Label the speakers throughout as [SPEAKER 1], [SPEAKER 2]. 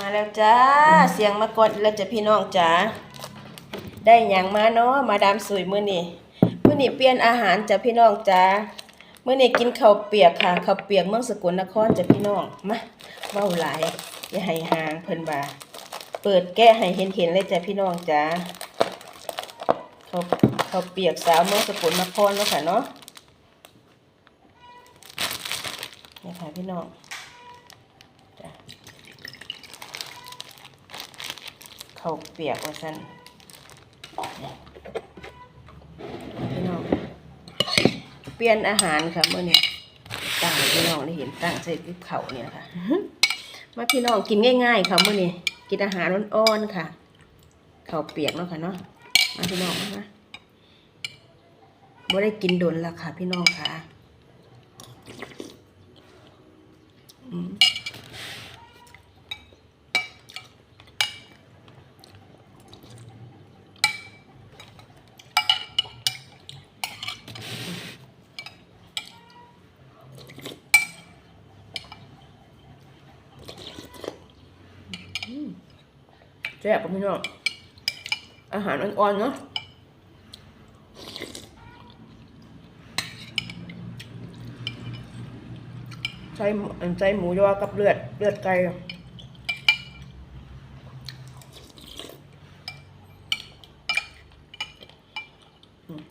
[SPEAKER 1] มาแล้วจ้า เสียงมากดแล้วจ้ะพี่น้องจ้าได้หยังมาเนาะมาดามสวยมื้อนี้มื้อนี้เปลี่ยนอาหารจ้ะพี่น้องจ้ามื้อนี้กินข้าวเปียกค่ะข้าวเปียกเมืองสกลนครจ้ะพี่น้องมาเว้าหลายอย่าให้ห่างเพิ่นว่าเปิดแก้ให้เห็นๆเลยจ้ะพี่น้องจ้าข้าวข้าวเปียกสาวเมืองสกลนครเนาะค่ะเนาะนี่ค่ะพี่น้องจ้ะ ข้าเปียกว่าซั่นพี่น้องเปลี่ยนอาหารค่ะเมื้อนี้ตั้งพี่น้องได้เห็นตั้งใส่กับข้าเนี่ยค่ะ มาพี่น้องกินง่าย ๆ ค่ะเมื้อนี้กินอาหารอ่อนๆค่ะ เขาเปียกเนาะค่ะเนาะมาพี่น้องมาบ่ได้กินโดนแล้วค่ะ พี่น้องค่ะอืม แซ่บพี่น้องอาหารอ่อนๆเนาะใช่ใช่หมูยอกับเลือดเลือดไก่อืม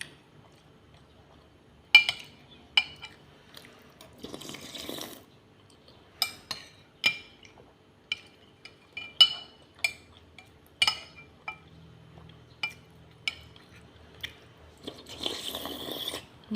[SPEAKER 1] เ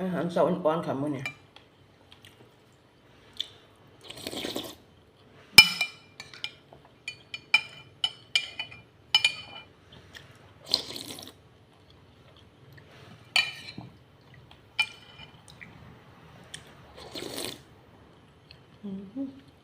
[SPEAKER 1] อาหารเสาอ่อนๆค่ะมื้อนี้อือ hmm.